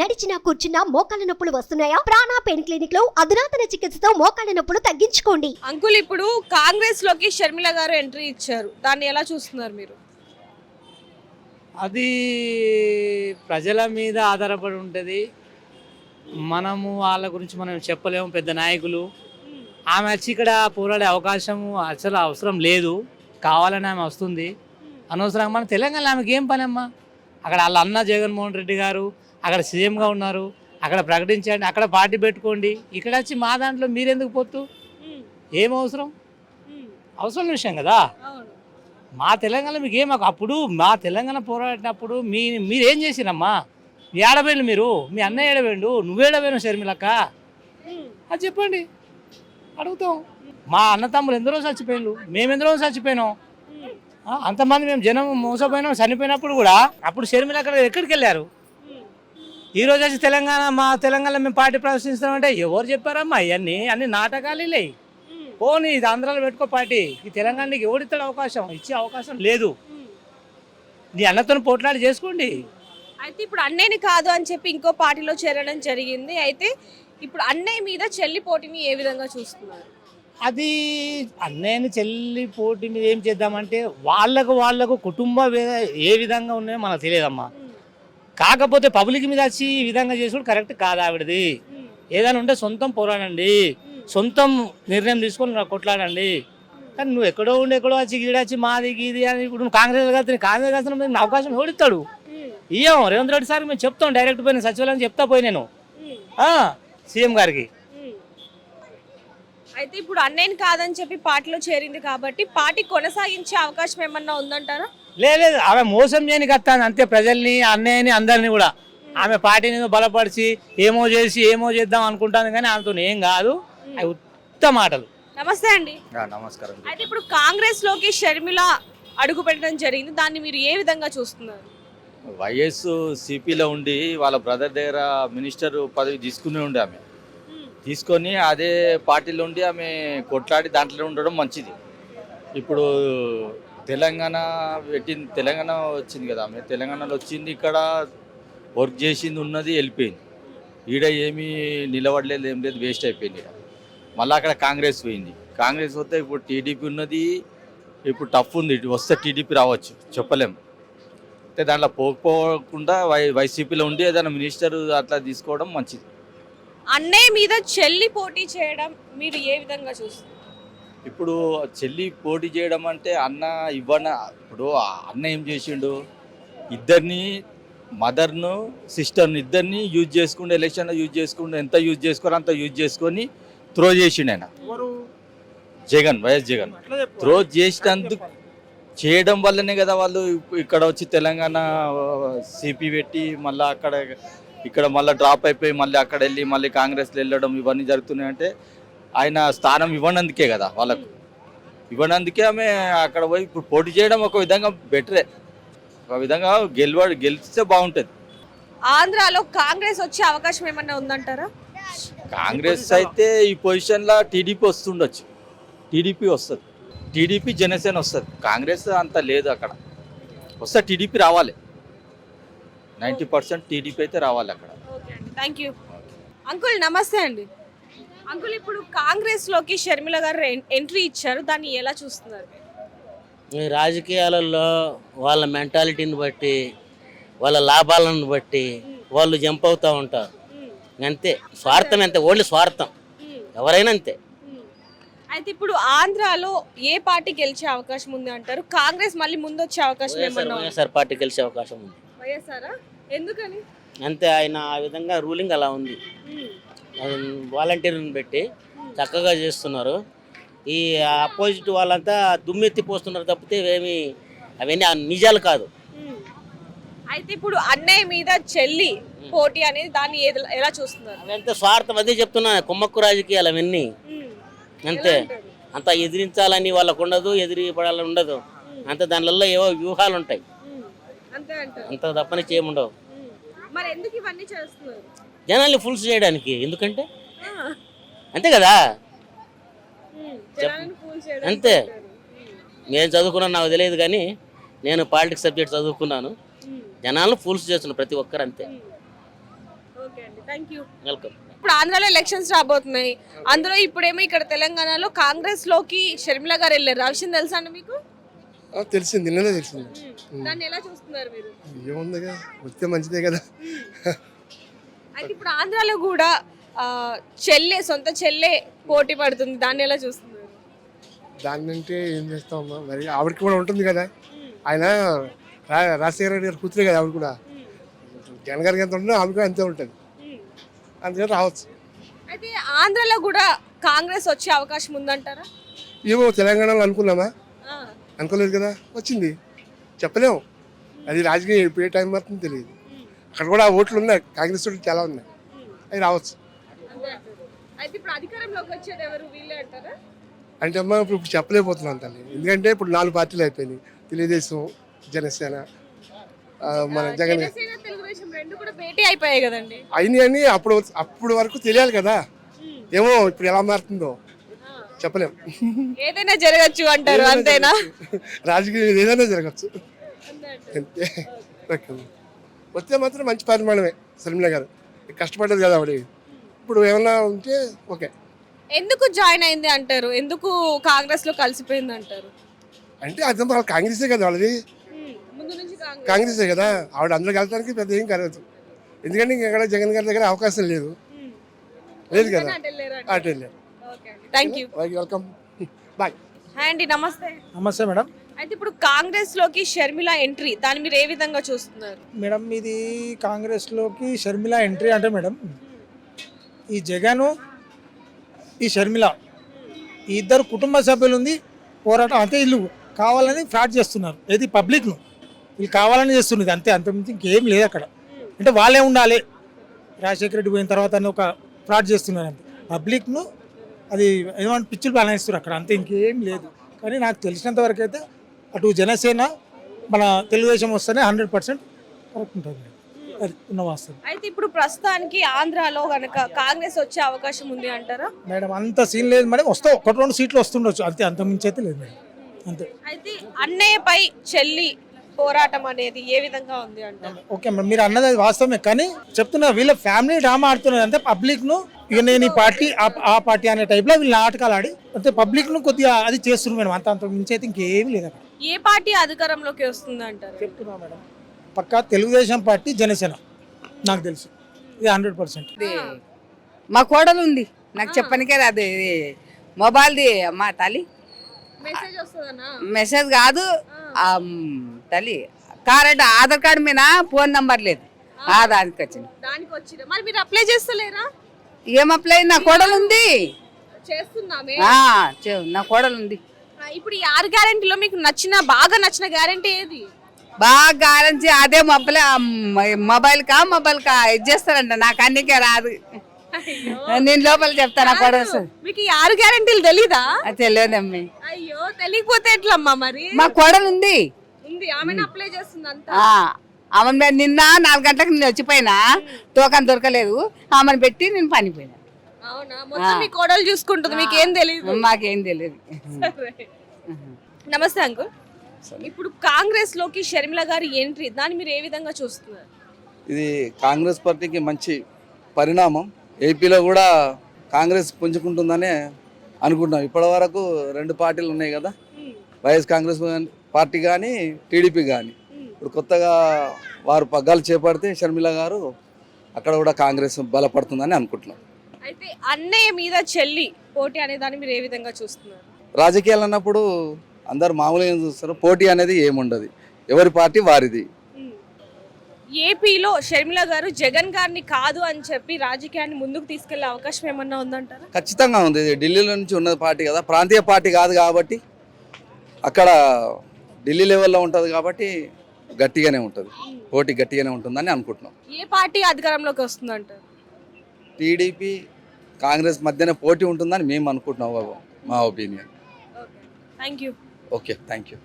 నడిచినా కూర్చున్నా మోకాళ్ళ నొప్పులు వస్తున్నాయా? ప్రాణా పెయిన్ క్లినిక్లో అధునాతన చికిత్సతో మోకాళ్ళ నొప్పులు తగ్గించుకోండి. అంకుల్ ఇప్పుడు కాంగ్రెస్లోకి షర్మిల గారు ఎంట్రీ ఇచ్చారు. దాన్ని ఎలా చూస్తున్నారు మీరు? అది ప్రజల మీద ఆధారపడి ఉంటుంది. మనము వాళ్ళ గురించి మనం చెప్పలేము పెద్ద నాయకులు. ఆమె వచ్చి ఇక్కడ పోరాడే అవకాశం అసలు అవసరం లేదు. కావాలని ఆమె వస్తుంది. అనవసరంగా మన తెలంగాణ ఆమెకి ఏం పని అమ్మా అక్కడ వాళ్ళ అన్న జగన్మోహన్ రెడ్డి గారు అక్కడ సీఎంగా ఉన్నారు. అక్కడ ప్రకటించండి అక్కడ పార్టీ పెట్టుకోండి. ఇక్కడ వచ్చి మా దాంట్లో మీరెందుకు పోతూ ఏం అవసరం? అవసరం విషయం కదా? మా తెలంగాణ మీకు ఏం అప్పుడు మా తెలంగాణ పోరాడినప్పుడు మీ మీరేం చేసిరమ్మా? మీ ఏడవేళ్ళు మీరు మీ అన్నయ్య ఏడవేండు నువ్వేడవేను షర్మిలక్క అది చెప్పండి. అడుగుతాం. మా అన్న తమ్ములు ఎందరో చచ్చిపోయినారు మేము ఎందరో చచ్చిపోయినాం. అంతమంది మేము జనం మోసపోయినాం చనిపోయినప్పుడు కూడా అప్పుడు షర్మిల అక్కడ ఎక్కడికి వెళ్ళారు? ఈ రోజు వచ్చి తెలంగాణ మా తెలంగాణలో మేము పార్టీ ప్రదర్శిస్తామంటే ఎవరు చెప్పారమ్మా? ఇవన్నీ అన్ని నాటకాలు లేవు పోనీ ఇది ఆంధ్రాలో పెట్టుకో పార్టీ. ఈ తెలంగాణకి ఎవడిస్తాడు అవకాశం? ఇచ్చే అవకాశం లేదు. నీ అన్నతో పోట్లాడి చేసుకోండి. అయితే ఇప్పుడు అన్నయ్యని కాదు అని చెప్పి ఇంకో పార్టీలో చేరడం జరిగింది. అయితే ఇప్పుడు అన్నయ్య మీద చెల్లి పోటీని ఏ విధంగా చూస్తున్నారు? అది అన్నయ్యని చెల్లి పోటీ మీద ఏం చేద్దామంటే వాళ్ళకు వాళ్ళకు కుటుంబ ఏ విధంగా ఉన్నాయో మనకు తెలియదమ్మా. కాకపోతే పబ్లిక్ మీద వచ్చి ఈ విధంగా చేసుడు కరెక్ట్ కాదు ఆవిడది. ఏదైనా ఉంటే సొంతం పోరాడండి. సొంతం నిర్ణయం తీసుకొని కొట్లాడండి. కానీ నువ్వు ఎక్కడో ఉండి ఎక్కడో వచ్చి గీడొచ్చి మాది గీది అని ఇప్పుడు నువ్వు కాంగ్రెస్ కలిసి కాంగ్రెస్ కలిసిన మీద అవకాశం ఓడిస్తాడు ఇయ్యం రేవంత్ రెడ్డి సార్ మేము చెప్తాం డైరెక్ట్ పోయిన సచివాలయం చెప్తా పోయి నేను. సీఎం గారికి. అయితే ఇప్పుడు అన్నయ్యని కాదని చెప్పి పార్టీలో చేరింది కాబట్టి పార్టీ కొనసాగించే అవకాశం ఏమన్నా ఉందంటారా? లే- లేదు. ఆమె మోసం చేయని కత్తాను అంతే. ప్రజల్ని అన్నయ్యని అందరిని కూడా. ఆమె పార్టీని బలపరిచి ఏమో చేసి ఏమో చేద్దాం అనుకుంటాను కానీ ఆమెతో ఏం కాదు. అవి ఉత్త మాటలు. నమస్తే అండి. ఆ, నమస్కారం. అయితే ఇప్పుడు కాంగ్రెస్లోకి షర్మిల అడుగు పెట్టడం జరిగింది. దాన్ని మీరు ఏ విధంగా చూస్తున్నారు? వైఎస్ సిపిలో ఉండి వాళ్ళ బ్రదర్ దగ్గర మినిస్టర్ పదవి తీసుకుని ఉండే ఆమె. తీసుకొని అదే పార్టీలో ఉండి ఆమె కొట్లాడి దాంట్లో ఉండడం మంచిది. ఇప్పుడు తెలంగాణ పెట్టింది తెలంగాణ వచ్చింది కదా ఆమె. తెలంగాణలో వచ్చింది ఇక్కడ వర్క్ చేసింది ఉన్నది వెళ్ళిపోయింది. ఈడ ఏమీ నిలబడలేదు ఏం లేదు వేస్ట్ అయిపోయింది మళ్ళీ అక్కడ కాంగ్రెస్ పోయింది. కాంగ్రెస్ వస్తే ఇప్పుడు టీడీపీ ఉన్నది ఇప్పుడు టఫ్ ఉంది. వస్తే టీడీపీ రావచ్చు చెప్పలేం. అంటే దాంట్లో పోకపోకుండా వై వైసీపీలో ఉండి ఏదైనా మినిస్టర్ అట్లా తీసుకోవడం మంచిది. అన్నయ్య మీద చెల్లి పోటీ చేయడం మీరు ఏ విధంగా చూస్తున్నారు? ఇప్పుడు చెల్లి పోటీ చేయడం అంటే అన్న ఇవ్వన ఇప్పుడు అన్న ఏం చేసిండు? ఇద్దరిని మదర్ను సిస్టర్ని ఇద్దరిని యూజ్ చేసుకుంటూ ఎలక్షన్లో యూజ్ చేసుకుంటూ ఎంత యూజ్ చేసుకోరో అంత యూజ్ చేసుకొని త్రో చేసిండు ఆయన. జగన్ వైఎస్ జగన్. త్రో చేసినందుకు చేయడం వల్లనే కదా వాళ్ళు ఇక్కడ వచ్చి తెలంగాణ సిపి పెట్టి మళ్ళీ అక్కడ ఇక్కడ మళ్ళీ డ్రాప్ అయిపోయి మళ్ళీ అక్కడ వెళ్ళి మళ్ళీ కాంగ్రెస్లో వెళ్ళడం ఇవన్నీ జరుగుతున్నాయంటే ఆయన స్థానం ఇవ్వనందుకే కదా వాళ్ళకు. ఇవ్వనందుకే ఆమె అక్కడ పోయి ఇప్పుడు పోటీ చేయడం ఒక విధంగా బెటరే ఒక విధంగా గెలవ గెలిస్తే బాగుంటుంది. ఆంధ్రాలో కాంగ్రెస్ వచ్చే అవకాశం ఏమన్నా ఉందంటారా? కాంగ్రెస్ అయితే ఈ పొజిషన్లో టీడీపీ వస్తుండొచ్చు. టీడీపీ వస్తుంది. టీడీపీ జనసేన వస్తుంది. కాంగ్రెస్ అంత లేదు అక్కడ. వస్తే టీడీపీ రావాలి. నైంటీ పర్సెంట్ టీడీపీ అయితే రావాలి అక్కడ. ఓకే అండి. థ్యాంక్ యూ అంకుల్ నమస్తే అండి. అంకుల్ ఇప్పుడు కాంగ్రెస్లోకి షర్మిల గారు ఎన్- ఎంట్రీ ఇచ్చారు. దాన్ని ఎలా చూస్తున్నారు? ఈ రాజకీయాలలో వాళ్ళ మెంటాలిటీని బట్టి వాళ్ళ లాభాలను బట్టి వాళ్ళు జంప్ అవుతూ ఉంటారు. అంతే. స్వార్థం అంతే. ఓన్లీ స్వార్థం. ఎవరైనా అంతే. అయితే ఇప్పుడు ఆంధ్రాలో ఏ పార్టీ గెలిచే అవకాశం ఉంది అంటారు? కాంగ్రెస్ మళ్ళీ ముందు వచ్చే అవకాశం? వైఎస్ఆర్ పార్టీ గెలిచే అవకాశం ఉంది. వైఎస్ఆరా? ఎందుకని? అంతే ఆయన ఆ విధంగా రూలింగ్ అలా ఉంది. వాలంటీర్ని పెట్టి చక్కగా చేస్తున్నారు. ఈ అపోజిట్ వాళ్ళంతా దుమ్మెత్తి పోస్తున్నారు తప్పితే ఏమి అవన్నీ ఆ నిజాలు కాదు. అయితే ఇప్పుడు అన్నయ్య మీద చెల్లి పోటీ అనేది దాన్ని ఎలా చూస్తున్నారు? అవంతా స్వార్థం అదే చెప్తున్నా కుమ్మక్కు రాజకీయాలు అవన్నీ. అంతే. అంత ఎదిరించాలని వాళ్ళకు ఉండదు ఎదిరి పడాలని ఉండదు అంత దానిలో ఏవో వ్యూహాలు ఉంటాయి. అంతే అంటారు. అంత తప్పని చేయముండవు. మరి ఎందుకు ఇవన్నీ చేస్తున్నారు? జనాల్ని ఫుల్స్ చేయడానికి ఎందుకంటే? అంతే కదా? జనాలను fool చేయడానికి అంతే. నేను చదువుకున్నాను నాకు తెలియదు కానీ నేను పాలిటిక్స్ సబ్జెక్ట్ చదువుకున్నాను. జనాలను ఫూల్స్ చేస్తున్నారు ప్రతి ఒక్కరు అంతే. ఓకే అండి. Thank you. వెల్కమ్. ఇప్పుడు ఆంధ్రాలో ఎలక్షన్స్ రాబోతున్నాయి. అందులో ఇప్పుడేమో ఇక్కడ తెలంగాణలో కాంగ్రెస్లోకి షర్మిల గారు వెళ్ళారు. ఆ విషయం తెలుసా అండి మీకు? తెలిసింది నిన్ననే తెలిసింది. దాన్ని ఎలా చూస్తున్నారు మీరు? ఏముందిగా వస్తే మంచిదే కదా. అయితే ఇప్పుడు ఆంధ్రాలో కూడా ఆ, చెల్లె సొంత చెల్లె పోటీ పడుతుంది దాన్ని ఎలా చూస్తున్నారు? దాన్ని అంటే ఏం చేస్తామమ్మా మరి ఆవిడకి కూడా ఉంటుంది కదా. ఆయన రా రాజశేఖర రెడ్డి గారు కూతురే కదా ఆవిడ కూడా. జగన్ గారికి ఎంత ఉంటుందో ఆమె కూడా అంతే ఉంటుంది. అందుకని రావచ్చు. అయితే ఆంధ్రాలో కూడా కాంగ్రెస్ వచ్చే అవకాశం ఉందంటారా? ఏమో తెలంగాణలో అనుకున్నామా? అనుకోలేదు కదా? వచ్చింది. చెప్పలేము. అది రాజకీయం ఏ టైం మాత్రం తెలియదు. అక్కడ కూడా ఓట్లు ఉన్నాయి. కాంగ్రెస్ ఓట్లు చాలా ఉన్నాయి. అవి రావచ్చు. అంటే అమ్మా ఇప్పుడు ఇప్పుడు చెప్పలేకపోతున్నాను తల్లి. ఎందుకంటే ఇప్పుడు నాలుగు పార్టీలు అయిపోయినాయి. తెలుగుదేశం జనసేన మన జగన్ అయినాయి అని అప్పుడు అప్పుడు వరకు తెలియాలి కదా. ఏమో ఇప్పుడు ఎలా మారుతుందో. చెప్పలేం. ఏదైనా జరగచ్చు అంటారు అంతేనా. రాజకీయం ఏదైనా జరగచ్చు. వస్తే మాత్రం మంచి పరిమాణమే శర్మిల గారు. కష్టపడ్డది కదా ఆవిడ. ఇప్పుడు ఏమన్నా ఉంటే ఓకే. ఎందుకు జాయిన్ అయింది అంటారు? ఎందుకు కాంగ్రెస్లో కలిసిపోయింది అంటారు? అంటే అర్థం వాళ్ళు కాంగ్రెసే కదా వాళ్ళది. కాంగ్రెస్. కదా. ఆవిడ అందులో కలటానికి పెద్ద ఏం కలగదు ఎందుకంటే ఇక్కడ జగన్ గారి దగ్గర అవకాశం లేదు. లేదు కదా. అటు వెళ్ళారు. Thank you welcome bye hi అండి నమస్తే. నమస్తే మేడం. అయితే ఇప్పుడు కాంగ్రెస్లోకి షర్మిల ఎంట్రీ దాన్ని మీరు ఏ విధంగా చూస్తున్నారు? మేడం ఇది కాంగ్రెస్లోకి షర్మిల ఎంట్రీ అంటే మేడం ఈ జగన్ ఈ షర్మిల ఈ ఇద్దరు కుటుంబ సభ్యులు ఉంది పోరాటం అంతే వీళ్ళు కావాలని ఫ్రాడ్ చేస్తున్నారు. ఏది పబ్లిక్ను? వీళ్ళు కావాలని చేస్తున్నది అంతే అంతకుమించి ఇంకేం లేదు అక్కడ. అంటే వాళ్ళే ఉండాలి. రాజశేఖర రెడ్డి పోయిన తర్వాత అని ఒక ఫ్రాడ్ చేస్తున్నారు అంతే. పబ్లిక్ను అది ఏమంటే పిచ్చులు బాగా అక్కడ. అంతే ఇంకేం లేదు. కానీ నాకు తెలిసినంత వరకు అయితే అటు జనసేన మన తెలుగుదేశం వస్తేనే హండ్రెడ్ పర్సెంట్ కరెక్ట్ ఉంటుంది. ఉన్న వాస్తవం. అయితే ఇప్పుడు ప్రస్తుతానికి ఆంధ్రాలో గనక కాంగ్రెస్ వచ్చే అవకాశం ఉంది అంటారా? మేడం అంత సీన్ లేదు మేడం. వస్తే ఒకటి రెండు సీట్లు వస్తుండొచ్చు. అంతే అంత మించి అయితే లేదు మేడం. అంతే. అయితే అన్నయ్యపై చెల్లి పోరాటం అనేది ఏ విధంగా ఉంది అంటారు? ఓకే మేడం మీరు అన్నది అది వాస్తవమే కానీ చెప్తున్నా వీళ్ళ ఫ్యామిలీ డ్రామా ఆడుతున్నారు. అంటే పబ్లిక్ను ఇక నేను ఈ పార్టీ ఆ- ఆ పార్టీ అనే టైప్లో వీళ్ళు నాటకాలు ఆడి అంటే పబ్లిక్ను కొద్దిగా అది చేస్తున్నారు మేడం. అంత అంత మించి అయితే ఇంకేం లేదు అక్కడ. ఏ పార్టీ అధికారంలోకి వస్తుంది అంటారు? చెప్తున్నా మేడం పక్కా తెలుగుదేశం పార్టీ జనసేన నాకు తెలుసు. ఇది హండ్రెడ్ పర్సెంట్ ఇది మా కోడలు ఉంది. నాకు చెప్పనికే రాదు ఇది మొబైల్ది మా తల్లి. మెసేజ్ కాదు. తల్లి కార్డ్ ఆధార్ కార్డు మీద ఫోన్ నంబర్ లేదు. ఆ. దానికి వచ్చింది దానికి మరి మీరు అప్లై చేస్తలేరా? ఏం అప్లై? నా కోడలు ఉంది. నా కోడలు ఉంది. ఇప్పుడు ఈ ఆరు గ్యారెంటీలో మీకు నచ్చిన బాగా నచ్చిన గ్యారెంటీ ఏది? బాగా గారించి అదే మొబైల్ మొబైల్ కా మొబైల్ కా ఇది చేస్తారంట. నాకు అన్నికే రాదు. నేను లోపల చెప్తాను వస్తుంది. మీకు ఈ ఆరు గ్యారెంటీలు తెలీదా? తెలియదమ్మి. అయ్యో తెలియకపోతే ఎట్లమ్మా మరి? మా కోడలు ఉంది ఉంది ఆమెను అప్లై చేస్తుంది అంతా ఆమెను నిన్న నాలుగు గంటలకు నేను వచ్చిపోయినా టోకన్ దొరకలేదు. ఆమెను పెట్టి నేను పనిపోయినా. అవునా? మొత్తం మీ కోడలు చూసుకుంటుంది మీకు ఏం తెలియదు మాకేం తెలియదు నమస్తే అంకుల్. ఇప్పుడు కాంగ్రెస్లోకి షర్మిల గారి ఎంట్రీ దాన్ని మీరు ఏ విధంగా చూస్తున్నారు? ఇది కాంగ్రెస్ పార్టీకి మంచి పరిణామం. ఏపీలో కూడా కాంగ్రెస్ పుంజుకుంటుందనే అనుకుంటున్నాం. ఇప్పటి వరకు రెండు పార్టీలు ఉన్నాయి కదా. వైఎస్ కాంగ్రెస్ పార్టీ కానీ టీడీపీ కానీ ఇప్పుడు కొత్తగా వారు పగ్గాలు చేపడితే షర్మిల గారు అక్కడ కూడా కాంగ్రెస్ బలపడుతుందని అనుకుంటున్నాం. అయితే అన్నయ్య మీద చెల్లి పోటీ అనే దాన్ని మీరు ఏ విధంగా చూస్తున్నారు? రాజకీయాలు అన్నప్పుడు అందరు మామూలుగా ఏం చూస్తారు? పోటీ అనేది ఏముండదు. ఎవరి పార్టీ వారిది. ఏపీలో షర్మిల గారు జగన్ గారిని కాదు అని చెప్పి రాజకీయాన్ని ముందుకు తీసుకెళ్ళే అవకాశం ఏమన్నా ఉందంటారా? ఖచ్చితంగా ఉంది. ఇది ఢిల్లీలో నుంచి ఉన్నది పార్టీ కదా. ప్రాంతీయ పార్టీ కాదు కాబట్టి అక్కడ ఢిల్లీ లెవెల్లో ఉంటుంది కాబట్టి గట్టిగానే ఉంటుంది. పోటీ గట్టిగానే ఉంటుందని అనుకుంటున్నాం. ఏ పార్టీ అధికారంలోకి వస్తుందంటారు? టీడీపీ కాంగ్రెస్ మధ్యన పోటీ ఉంటుందని మేము అనుకుంటున్నాం బాబు మా opinion. Thank you okay thank you